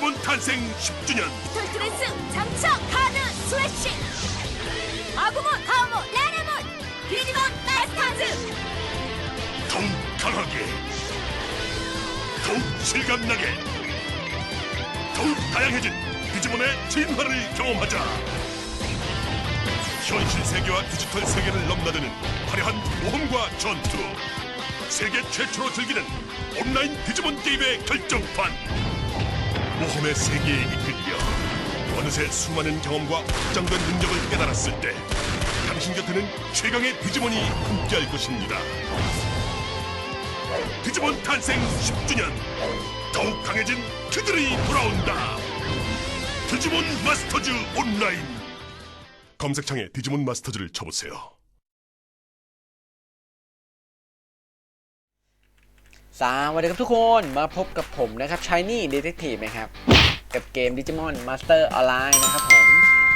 디지몬 탄생 10주년. 톨트레스 장착 카드 스웨시. 아구몬 가오몬 레레몬 디지몬 마스터즈. 더욱 강하게 더욱 실감나게 더욱 다양해진 디지몬의 진화를 경험하자. 현실 세계와 디지털 세계를 넘나드는 화려한 모험과 전투. 세계 최초로 즐기는 온라인 디지몬 게임의 결정판 모험의 세계에 이끌려 어느새 수많은 경험과 확장된 능력을 깨달았을 때 당신 곁에는 최강의 디지몬이 함께할 것입니다. 디지몬 탄생 10주년 더욱 강해진 그들이 돌아온다. 디지몬 마스터즈 온라인 검색창에 디지몬 마스터즈를 쳐보세요. สวัสดีครับทุกคนมาพบกับผมนะครับ Shiny Detective นะครับ กับเกม Digimon Master Online นะครับผม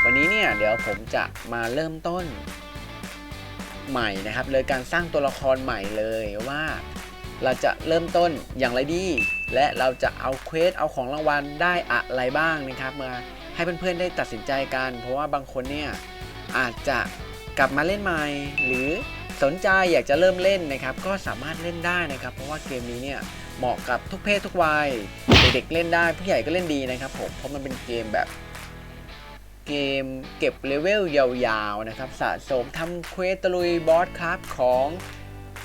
วันนี้เนี่ย เดี๋ยวผมจะมาเริ่มต้นใหม่นะครับเลยการสร้างตัวละครใหม่เลยว่า เราจะเริ่มต้นอย่างไรดี และเราจะเอาเควสเอาของรางวัลได้อะไรบ้างนะครับ มาให้เพื่อนๆได้ตัดสินใจกัน เพราะว่าบางคนเนี่ยอาจจะ กลับมาเล่นใหม่ หรือสนใจอยากจะเริ่มเล่นนะครับ ก็สามารถเล่นได้นะครับ เพราะว่าเกมนี้เนี่ยเหมาะกับทุกเพศทุกวัยเด็กๆเล่นได้ผู้ใหญ่ก็เล่นดีนะครับผมเพราะมันเป็นเกมแบบเกมเก็บเลเวลยาวๆนะครับสะสมทำเควสตะลุยบอสครับของ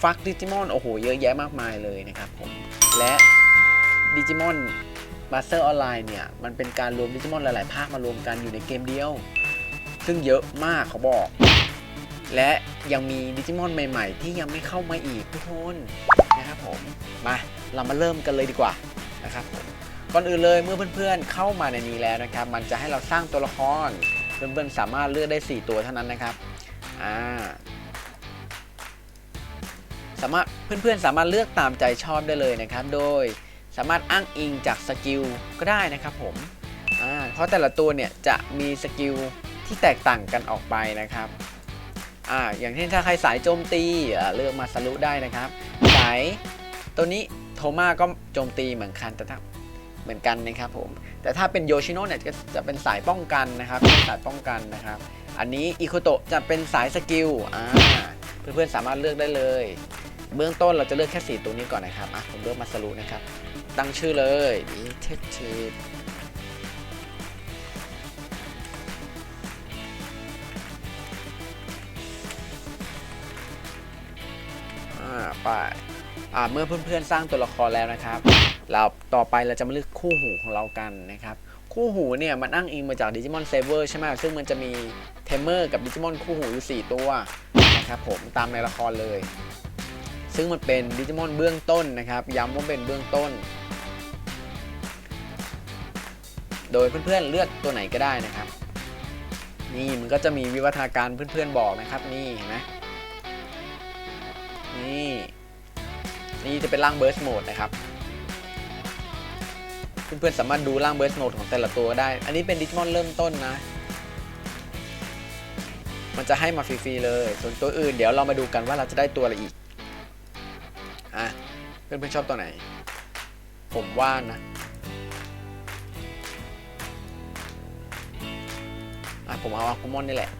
ฟักดิจิมอนโอ้โหเยอะแยะมากมายเลยนะครับผมและดิจิมอนมาสเตอร์ออนไลน์เนี่ย มันเป็นการรวมดิจิมอนหลาย ๆ ภาคมารวมกันอยู่ในเกมเดียว ซึ่งเยอะมากเขาบอก และยังมีดิจิมอนใหม่ ๆ ที่ยังไม่เข้ามาอีกทุกคนนะครับผมมาเรามาเริ่มกันเลยดีกว่านะครับผมก่อนอื่นเลยเมื่อเพื่อนๆเข้ามาในนี้แล้วนะครับ มันจะให้เราสร้างตัวละครเพื่อนๆสามารถเลือกได้ 4 ตัวเท่านั้นนะครับอ่าสามารถเพื่อนๆสามารถเลือกตามใจชอบได้เลยนะครับ โดยสามารถอ้างอิงจากสกิลก็ได้นะครับผมอ่าเพราะแต่ละตัวเนี่ยจะมีสกิลที่แตกต่างกันออกไปนะครับ อ่าอย่างเช่นถ้าใครสายโจมตีเลือกมาสรุได้นะครับ สายตัวนี้โทมาก็โจมตีเหมือนกันแต่ถ้าเหมือนกันนะครับผม แต่ถ้าเป็นโยชิโนะเนี่ยจะเป็นสายป้องกันนะครับสายป้องกันนะครับ อันนี้อิโคโตะจะเป็นสายสกิลอ่าเพื่อนๆสามารถเลือกได้เลย เบื้องต้นเราจะเลือกแค่ 4 ตัวนี้ก่อนนะครับอะผมเลือกมาสรุนะครับ ตั้งชื่อเลย Detective ไปอ่าเมื่อเพื่อนๆสร้างตัวละครแล้วนะครับ เราต่อไปเราจะมาเลือกคู่หูของเรากันนะครับ คู่หูเนี่ยมันอ้างอิงมาจากดิจิมอนเซเวอร์ใช่ไหมซึ่งมันจะมีเทมเมอร์กับดิจิมอนคู่หูอยู่ 4 ตัวนะครับผมตามในละครเลย ซึ่งมันเป็นดิจิมอนเบื้องต้นนะครับ ย้ำว่าเป็นเบื้องต้น โดยเพื่อนๆเลือกตัวไหนก็ได้นะครับ นี่มันก็จะมีวิวัฒนาการเพื่อนๆบอกนะครับ นี่เห็นไหมนี่ นี่จะเป็นร่างเบิร์สโหมดนะครับ เพื่อนๆสามารถดูร่างเบิร์สโหมดของแต่ละตัวได้ อันนี้เป็นดิจิมอนเริ่มต้นนะ มันจะให้มาฟรีๆเลย ส่วนตัวอื่นเดี๋ยวเรามาดูกันว่าเราจะได้ตัวอะไรอีก อะ เพื่อนๆชอบตัวไหน ผมว่านะอะผมเอาอากุมอนนี่แหละ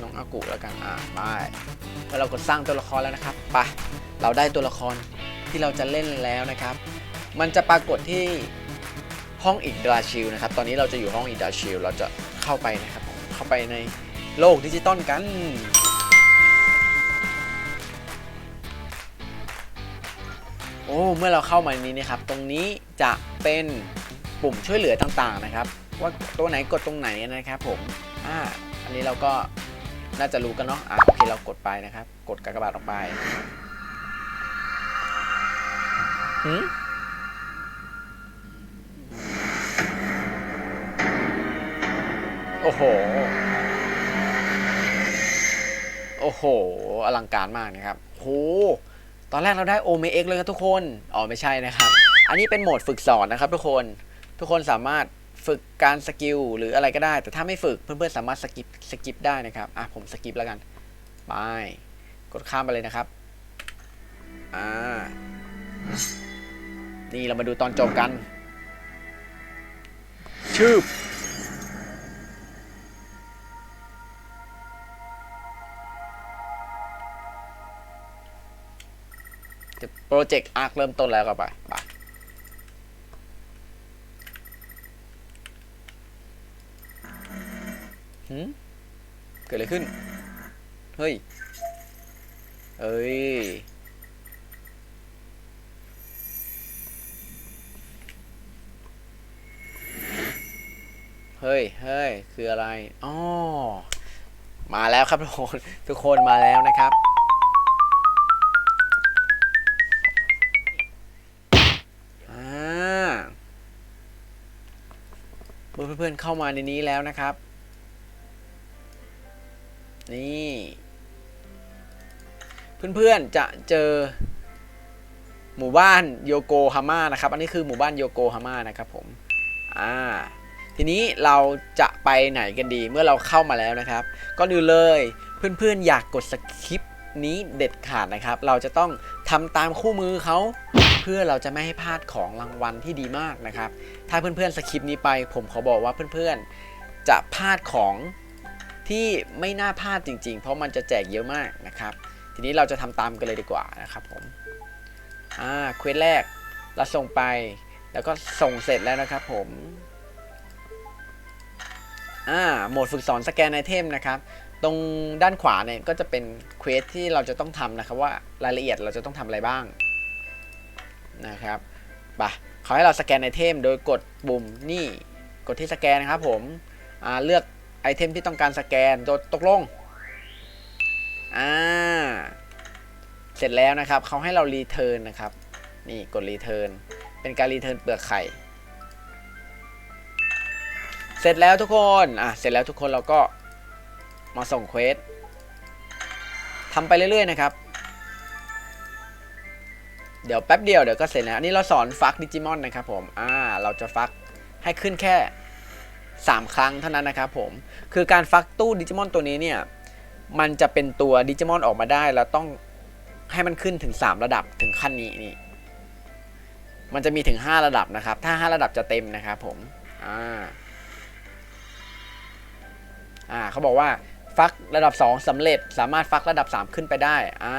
น้องอากุแล้วกัน อะไปเมื่อเรากดสร้างตัวละครแล้วนะครับ ไป เราได้ตัวละครที่เราจะเล่นแล้วนะครับ มันจะปรากฏที่ห้องอีกดราชิลนะครับ ตอนนี้เราจะอยู่ห้องอีกดราชิลเราจะเข้าไปนะครับ เข้าไปในโลกดิจิตอลกัน โอ้ เมื่อเราเข้ามานนี้นะครับ ตรงนี้จะเป็นปุ่มช่วยเหลือต่างๆนะครับ ว่าตัวไหนกดตรงไหนนะครับผม อ่า อันนี้เราก็น่าจะรู้กันเนาะ อ่าโอเค เรากดไปนะครับ กดกากบาทออกไป หืมโอ้โห โอ้โห อลังการมากนะครับโหตอนแรกเราได้โอเมเอ็กเลยครับทุกคน อ๋อไม่ใช่นะครับ อันนี้เป็นโหมดฝึกสอนนะครับทุกคน ทุกคนสามารถฝึกการสกิลหรืออะไรก็ได้ แต่ถ้าไม่ฝึกเพื่อนๆสามารถสกิปสกิปได้นะครับ อะผมสกิปแล้วกันไปกดข้ามไปเลยนะครับ อ่า นี่เรามาดูตอนจบกัน ชืบโปรเจกต์อาร์คเริ่มต้นแล้วก็ไปไปหืมเกิดอะไรขึ้น เฮ้ย เอ้ย เฮ้ยเฮ้ยคืออะไรอ๋อมาแล้วครับทุกคนทุกคนมาแล้วนะครับ อ่าเพื่อนเพื่อนๆเข้ามาในนี้แล้วนะครับ นี่ เพื่อนๆจะเจอหมู่บ้านโยโกฮาม่านะครับ อันนี้คือหมู่บ้านโยโกฮาม่านะครับผม อ่า ทีนี้เราจะไปไหนกันดีเมื่อเราเข้ามาแล้วนะครับก่อนอื่นเลยเพื่อนๆอยากกดสคริปต์นี้เด็ดขาดนะครับ เราจะต้องทำตามคู่มือเขาเพื่อเราจะไม่ให้พลาดของรางวัลที่ดีมากนะครับ ถ้าเพื่อนๆสคริปต์นี้ไป ผมขอบอกว่าเพื่อนๆจะพลาดของที่ไม่น่าพลาดจริง ๆ เพราะมันจะแจกเยอะมากนะครับ ทีนี้เราจะทำตามกันเลยดีกว่านะครับผมอ่าเควสแรกเราส่งไปแล้วก็ส่งเสร็จแล้วนะครับผม อ่าโหมดฝึกสอนสแกนไอเทมนะครับ ตรงด้านขวาเนี่ยก็จะเป็นเควสที่เราจะต้องทำนะครับว่ารายละเอียดเราจะต้องทำอะไรบ้างนะครับไปะเขาให้เราสแกนไอเทมโดยกดปุ่มนี่กดที่สแกนนะครับผมเลือกไอเทมที่ต้องการสแกนโดตกลงอ่าเสร็จแล้วนะครับเขาให้เรารีเทิร์นนะครับ นี่กดรีเทิร์นเป็นการรีเทิร์นเปลือกไข่ เสร็จแล้วทุกคน อะ เสร็จแล้วทุกคนเราก็มาส่งเควสทำไปเรื่อยๆนะครับ เดี๋ยวแป๊บเดียวเดี๋ยวก็เสร็จแล้วอันนี้เราสอนฟักดิจิมอนนะครับผม อ่า เราจะฟักให้ขึ้นแค่ 3 ครั้งเท่านั้นนะครับผม คือการฟักตู้ดิจิมอนตัวนี้เนี่ย มันจะเป็นตัวดิจิมอนออกมาได้แล้วต้องให้มันขึ้นถึง 3 ระดับถึงขั้นนี้นี่ มันจะมีถึง 5 ระดับนะครับ ถ้า 5 ระดับจะเต็มนะครับผม อ่า อ่าเขาบอกว่าฟักระดับ 2สำเร็จสามารถฟักระดับ 3 ขึ้นไปได้อ่า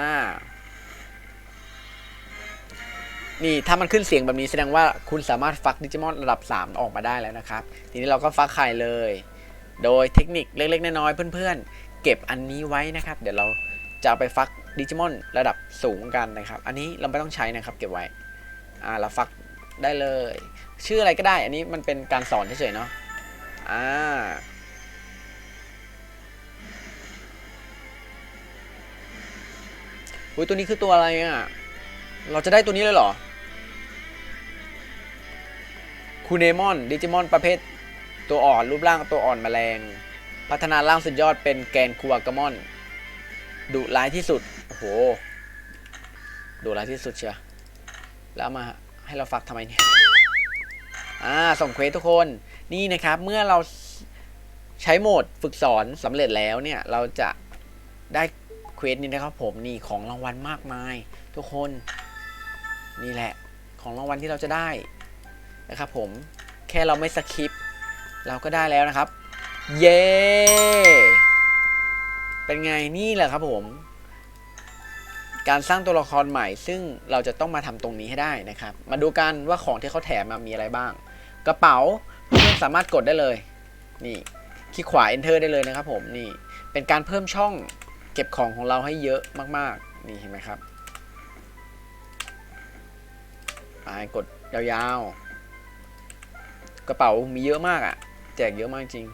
นี่ถ้ามันขึ้นเสียงแบบนี้แสดงว่าคุณสามารถฟักดิจิมอนระดับ 3 ออกมาได้แล้วนะครับ ทีนี้เราก็ฟักไข่เลย โดยเทคนิคเล็ก ๆ น้อยๆเพื่อนๆ เก็บอันนี้ไว้นะครับ เดี๋ยวเราจะาไปฟักดิจิมอนระดับสูงกันนะครับ อันนี้เราไม่ต้องใช้นะครับ เก็บไว้อ่าเราฟักได้เลย ชื่ออะไรก็ได้ อันนี้มันเป็นการสอนเฉยๆเนาะอ่า อุ้ยตัวนี้คือตัวอะไรอะ เราจะได้ตัวนี้เลยเหรอ คูเนมอน ดิจิมอนประเภท ตัวอ่อนรูปร่างตัวอ่อนแมลง พัฒนาร่างสุดยอดเป็นแกนคูวากามอน ดุร้ายที่สุด โอ้โห ดุร้ายที่สุดเชียวแล้วมาให้เราฟักทำไมเนี่ย อ่า ส่งเควสทุกคน นี่นะครับ เมื่อเราใช้โหมดฝึกสอนสำเร็จแล้วเนี่ย เราจะได้ ควสนี้นะครับผมนี่ของรางวัลมากมาย ทุกคนนี่แหละของรางวัลที่เราจะได้นะครับผมแค่เราไม่สคิปเราก็ได้แล้วนะครับ เย้ เป็นไงนี่แหละครับผม การสร้างตัวละครใหม่ ซึ่งเราจะต้องมาทำตรงนี้ให้ได้นะครับ มาดูกันว่าของที่เขาแถมมามีอะไรบ้าง กระเป๋าเพื่อนสามารถกดได้เลย นี่คลิกขวา enter ได้เลยนะครับผมนี่เป็นการเพิ่มช่อง เก็บของของเราให้เยอะมาก ๆ นี่เห็นไหมครับไปกดยาวๆ กระเป๋ามีเยอะมากอะ่ะแจกเยอะมากจริง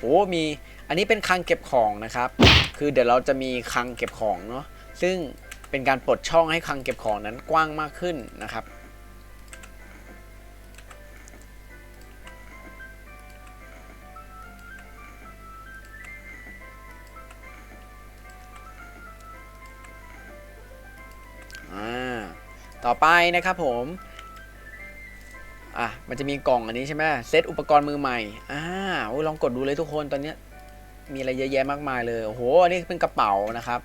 โอ้มี อันนี้เป็นคลังเก็บของนะครับ คือเดี๋ยวเราจะมีคลังเก็บของเนาะ ซึ่งเป็นการปลดช่องให้คลังเก็บของนั้นกว้างมากขึ้นนะครับ ไปนะครับผมอะมันจะมีกล่องอันนี้ใช่ไหมเซตอุปกรณ์มือใหม่อ่าโอ้ลองกดดูเลยทุกคนตอนนี้มีอะไรเยอะแยะมากมายเลยโอ้โหอันนี้เป็นกระเป๋านะครับ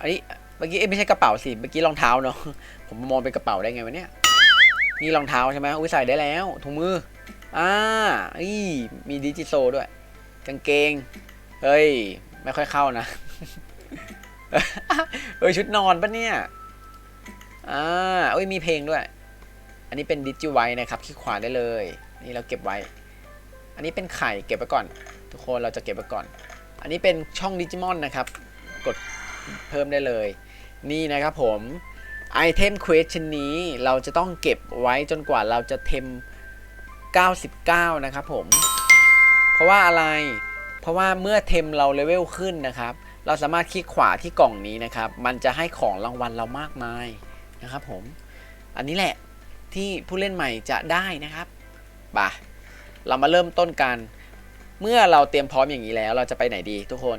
อันนี้เมื่อกี้ไม่ใช่กระเป๋าสิเมื่อกี้รองเท้าเนาะผมมองเป็นกระเป๋าได้ไงวะเนี่ยนี่รองเท้าใช่ไหมอุ้ยใส่ได้แล้วถุงมืออ่าอีมีดิจิโซด้วยกางเกงเฮ้ยไม่ค่อยเข้านะเอ้ยชุดนอนปะเนี่ย อ่าเอ้ยมีเพลงด้วย อันนี้เป็นดิจิไว้นะครับคลิกขวาได้เลย นี่เราเก็บไว้ อันนี้เป็นไข่เก็บไว้ก่อน ทุกคนเราจะเก็บไว้ก่อน อันนี้เป็นช่องดิจิมอนนะครับ กดเพิ่มได้เลย นี่นะครับผมไอเทมเควสชิ้นนี้เราจะต้องเก็บไว้จนกว่าเราจะเทม 99 นะครับผม เพราะว่าอะไร เพราะว่าเมื่อเทมเราเลเวลขึ้นนะครับ เราสามารถคลิกขวาที่กล่องนี้นะครับ มันจะให้ของรางวัลเรามากมาย นะครับผม อันนี้แหละที่ผู้เล่นใหม่จะได้นะครับบ่ะเรามาเริ่มต้นกัน เมื่อเราเตรียมพร้อมอย่างนี้แล้ว เราจะไปไหนดีทุกคน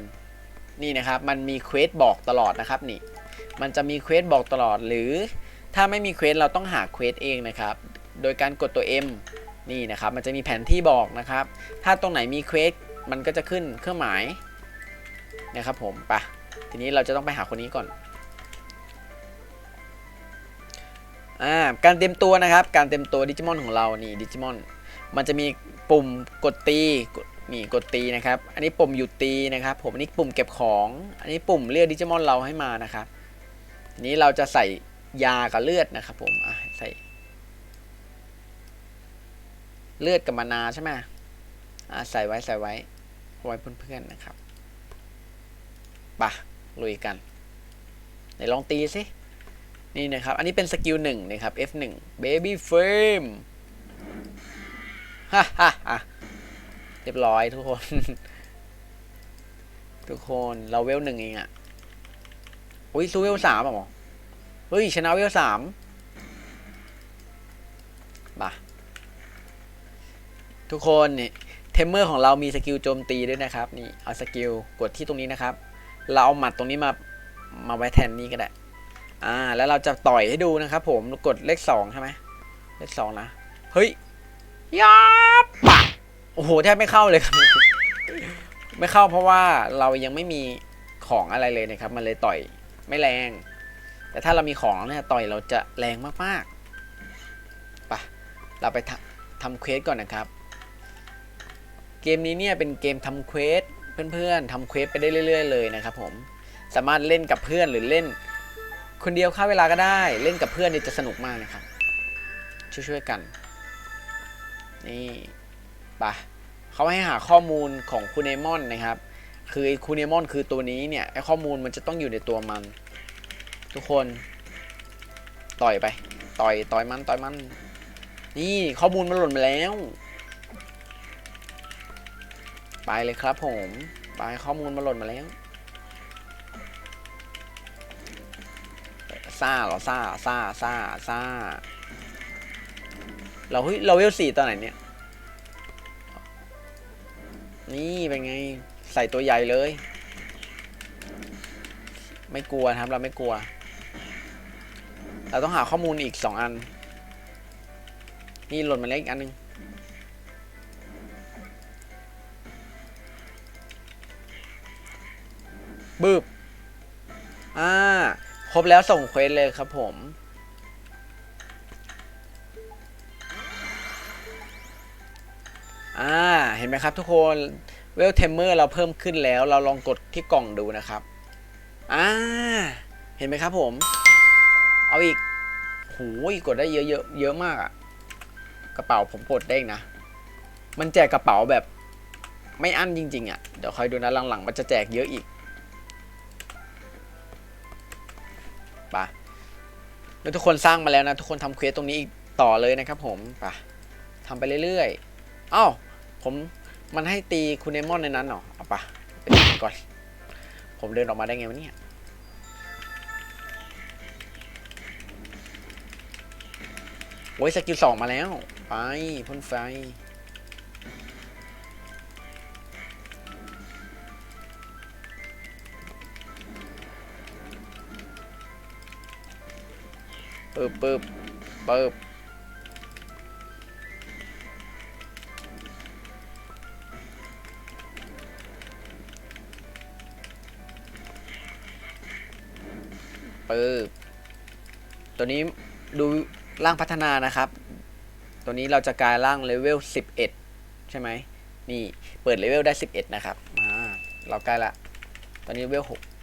นี่นะครับ มันมีเควสบอกตลอดนะครับนี่ มันจะมีเควสบอกตลอดหรือ ถ้าไม่มีเควสเราต้องหาเควสเองนะครับ โดยการกดตัว M นี่นะครับ มันจะมีแผนที่บอกนะครับ ถ้าตรงไหนมีเควสมันก็จะขึ้นเครื่องหมายนะครับผมปะทีนี้เราจะต้องไปหาคนนี้ก่อน อ่าการเต็มตัวนะครับ การเต็มตัวดิจิมอนของเรานี่ดิจิมอนมันจะมีปุ่มกดตีนี่กดตีนะครับ อันนี้ปุ่มหยุดตีนะครับ ผมอันนี้ปุ่มเก็บของ อันนี้ปุ่มเรียกดิจิมอนเราให้มานะครับทีนี้เราจะใส่ยากับเลือดนะครับ ผมอะใส่เลือดกับมานาใช่ไหมอะใส่ไว้ใส่ไว้ไว้เพื่อนๆนะครับไปะลุยกันไหนลองตีสิ นี่นะครับ อันนี้เป็นสกิลหนึ่งนะครับ F1 Baby Frame ฮ่าฮ่าฮ่าเรียบร้อยทุกคน ทุกคนเราเวลหนึ่งเองอะ่ะอุ้ยซูเวลสามอะหมอเฮ้ย ชนะเวลสามบ่ะทุกคนนี่เทมเมอร์ของเรามีสกิลโจมตีด้วยนะครับ นี่ เอาสกิลกดที่ตรงนี้นะครับ เราเอาหมัดตรงนี้มามาไว้แทนนี้ก็ได้ อ่าแล้วเราจะต่อยให้ดูนะครับผมกดเลขสองใช่ไหมเลขสองนะเฮ้ยยาปะโอ้โหแทบไม่เข้าเลยครับ ไม่เข้าเพราะว่าเรายังไม่มีของอะไรเลยนะครับ มันเลยต่อยไม่แรง แต่ถ้าเรามีของเนี่ยต่อยเราจะแรงมากๆไปะเราไปทำทำเควสก่อนนะครับ เกมนี้เนี่ยเป็นเกมทำเควสเพื่อนๆทำเควสไปได้เรื่อย ๆ เลยนะครับผมสามารถเล่นกับเพื่อนหรือเล่น คนเดียวค่าเวลาก็ได้เล่นกับเพื่อนนี่จะสนุกมากนะครับ ช่วยๆกัน นี่ไปะเขาให้หาข้อมูลของคูเนมอนนะครับ คือคูเนมอนคือตัวนี้เนี่ยไอข้อมูลมันจะต้องอยู่ในตัวมัน ทุกคน ต่อยไป ต่อยต่อยมันต่อยมัน นี่ข้อมูลมันหล่นมาแล้ว ไปเลยครับผม ไปข้อมูลมันหล่นมาแล้ว ซ่าเหรอซ่าซ่าซ่าซ่าเราเฮ้ยเราเวลสี่ตอนไหนเนี่ย นี่เป็นไง ใส่ตัวใหญ่เลย ไม่กลัวครับเราไม่กลัว เราต้องหาข้อมูลอีกสองอัน นี่หล่นมาแล้วอีกอันหนึงบึบอ่า ครบแล้วส่งเควสเลยครับผม อ่า เห็นไหมครับทุกคนเวลเทมเมอร์เราเพิ่มขึ้นแล้ว เราลองกดที่กล่องดูนะครับ อ่า เห็นไหมครับผม เอาอีกโหยกดได้เยอะเยอะเยอะมากอะกระเป๋าผมกดได้นะ มันแจกกระเป๋าแบบ ไม่อั้นจริง ๆอะ่ะเดี๋ยวคอยดูนะหลังๆ มันจะแจกเยอะอีก แล้วทุกคนสร้างมาแล้วนะ ทุกคนทำเควสตรงนี้อีกต่อเลยนะครับผมไปะทำไปเรื่อยๆอ้าวผมมันให้ตีคุณเนมอนในนั้นเหรอเอาปะไปตีมันก่อน ผมเดินออกมาได้ไงวะเนี่ยโอ้ยสกิลสองมาแล้ว ไปพ่นไฟ ปึ๊บปึ๊บปึ๊บปึ๊บตัวนี้ดูร่างพัฒนานะครับ ตัวนี้เราจะกลายร่างเลเวล 11 ใช่ไหมนี่ เปิดเลเวลได้ 11 นะครับมาเราใกล้ละ ตอนนี้เลเวล 6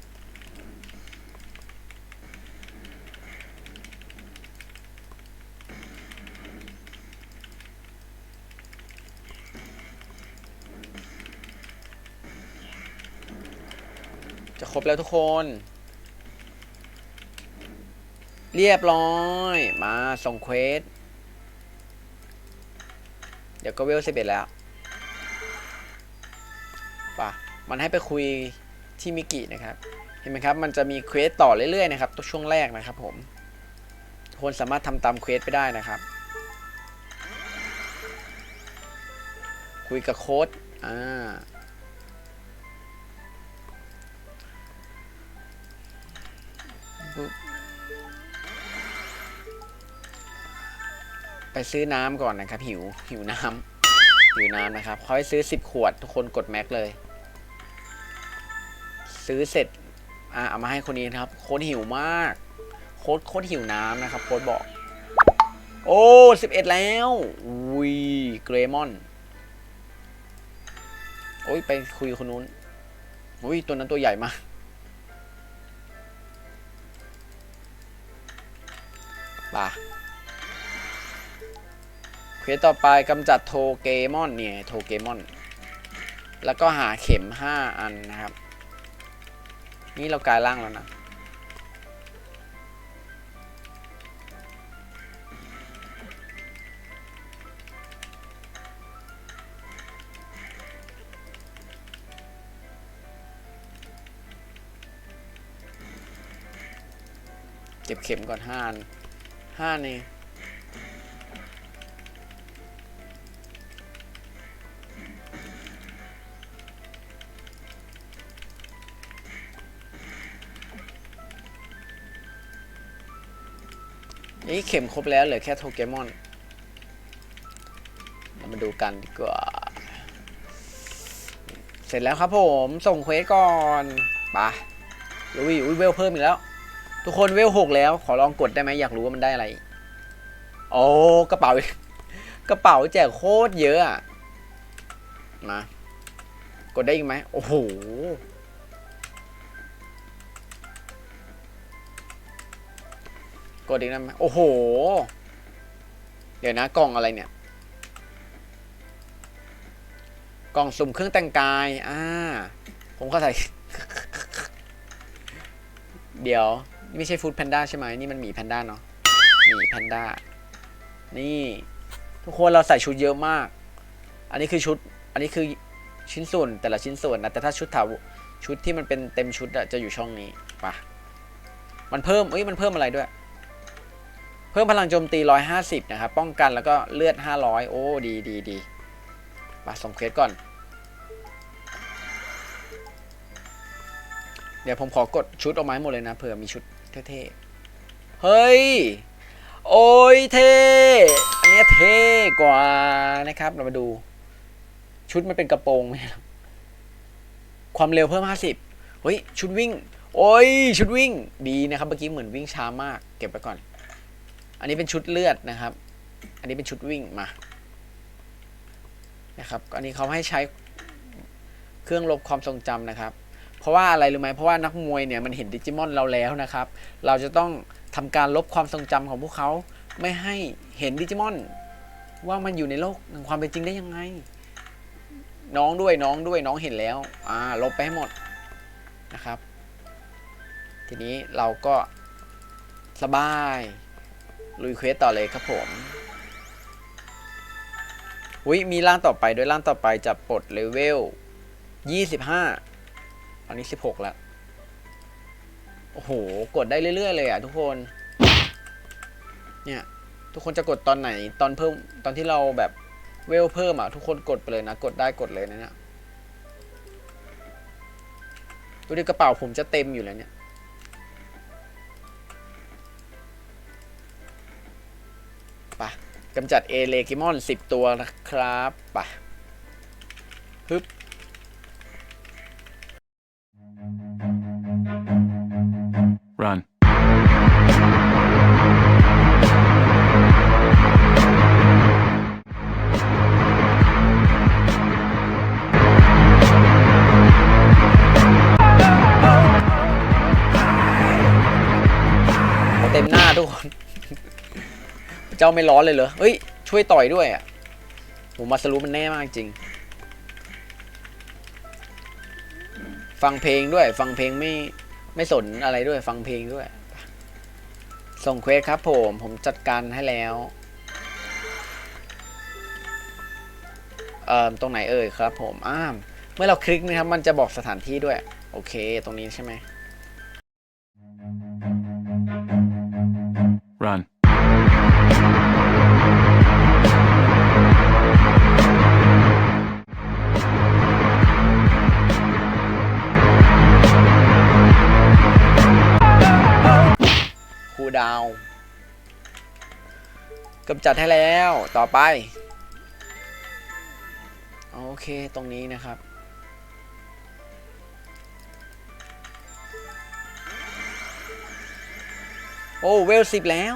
ครบแล้วทุกคน เรียบร้อย มาส่งเควส เดี๋ยวก็เวลสิบเอ็ดแล้วป่ะ มันให้ไปคุยที่มิกินะครับ เห็นไหมครับ มันจะมีเควสต่อเรื่อยๆนะครับตัวช่วงแรกนะครับผมทุกคนสามารถทำตามเควสไปได้นะครับ คุยกับโค้ดอ่า ไปซื้อน้ำก่อนนะครับ หิว หิวน้ำหิวน้ำนะครับเขาให้ซื้อ10ขวด ทุกคนกดแม็กเลย ซื้อเสร็จ อ่าเอามาให้คนนี้นะครับ โค้ดหิวมาก โค้ดโค้ดหิวน้ำนะครับ โค้ดบอก โอ้11แล้วอุ้ยเกรมอน โอ้ยไปคุยคนนู้นอุ้ยตัวนั้นตัวใหญ่มาก ปะเควสต่อไปกำจัดโทเกมอนเนี่ยโทเกมอน แล้วก็หาเข็ม 5 อันนะครับ นี่เรากลายร่างแล้วนะเก็บเข็มก่อนห้าอัน ห้านี่นี่เข็มครบแล้วเหลือแค่โทเกมอนเรามาดูกันดีกว่า เสร็จแล้วครับผม ส่งเควสก่อน ไปลุยอุ้ยเวลเพิ่มอีกแล้ว ทุกคนเวลหกแล้ว ขอลองกดได้ไหมอยากรู้ว่ามันได้อะไร โอ้กระเป๋า กระเป๋าแจกโคตรเยอะอะมากดได้อีกไหมโอ้โหกดอีกได้ไหมโอ้โห เดี๋ยวนะกล่องอะไรเนี่ย กล่องสุ่มเครื่องแต่งกายอ่าผมเข้าใจเดี๋ยว ไม่ใช่ฟู้ดแพนด้าใช่ไหมนี่มันหมีแพนด้าเนาะหมีแพนด้านี่ทุกคนเราใส่ชุดเยอะมาก อันนี้คือชุด อันนี้คือชิ้นส่วนแต่ละชิ้นส่วนนะแต่ถ้าชุดถาวชุดที่มันเป็นเต็มชุดอะจะอยู่ช่องนี้ปะมันเพิ่มเอ้ยมันเพิ่มอะไรด้วย เพิ่มพลังโจมตี 150 นะครับ ป้องกันแล้วก็เลือด 500 โอ้ ดีดีดีมาส่งเควสก่อน เดี๋ยวผมขอกดชุดออกมาให้หมดเลยนะเผื่อมีชุด เท่ๆ เฮ้ย โอ้ยเท่ อันนี้เท่กว่านะครับ เรามาดู ชุดมันเป็นกระโปรงไหมครับ ความเร็วเพิ่ม 50 เฮ้ย ชุดวิ่ง โอ้ย ชุดวิ่ง ดีนะครับ เมื่อกี้เหมือนวิ่งช้ามาก เก็บไปก่อน อันนี้เป็นชุดเลือดนะครับ อันนี้เป็นชุดวิ่งมา นะครับ อันนี้เขาให้ใช้เครื่องลบความทรงจำนะครับ เพราะว่าอะไรรู้ไหมเพราะว่านักมวยเนี่ยมันเห็นดิจิมอนเราแล้วนะครับ เราจะต้องทำการลบความทรงจำของพวกเขาไม่ให้เห็นดิจิมอน ว่ามันอยู่ในโลกแห่งความเป็นจริงได้ยังไง น้องด้วยน้องด้วยน้องเห็นแล้วอ่าลบไปให้หมดนะครับ ทีนี้เราก็สบายลุยเควสต่อเลยครับผมอุ้ยมีร่างต่อไปด้วยร่างต่อไปจะปลดเลเวล25 อันนี้16แล้ว โอ้โห กดได้เรื่อยๆเลยอะทุกคน เนี่ย ทุกคนจะกดตอนไหน ตอนเพิ่ม ตอนที่เราแบบเวลเพิ่มอะ ทุกคนกดไปเลยนะ กดได้กดเลยนะเนี่ยดูดิกระเป๋าผมจะเต็มอยู่แล้วเนี่ย ไปกำจัดเอเลกิมอน10ตัวนะครับ ไป ฮึบ จ้าไม่ร้อนเลยเหรอเฮ้ย ช่วยต่อยด้วยอะผมมาสรุปมันแน่มากจริง ฟังเพลงด้วย ฟังเพลงไม่ไม่สนอะไรด้วย ฟังเพลงด้วย ส่งเควสครับผม ผมจัดการให้แล้ว เอ่อ ตรงไหนเอ่ยครับผมอ้ามเมื่อเราคลิกนะครับ มันจะบอกสถานที่ด้วย โอเค ตรงนี้ใช่ไหม Run. ดาวกำจัดให้แล้วต่อไป โอเคตรงนี้นะครับ โอ้เวลสิบแล้ว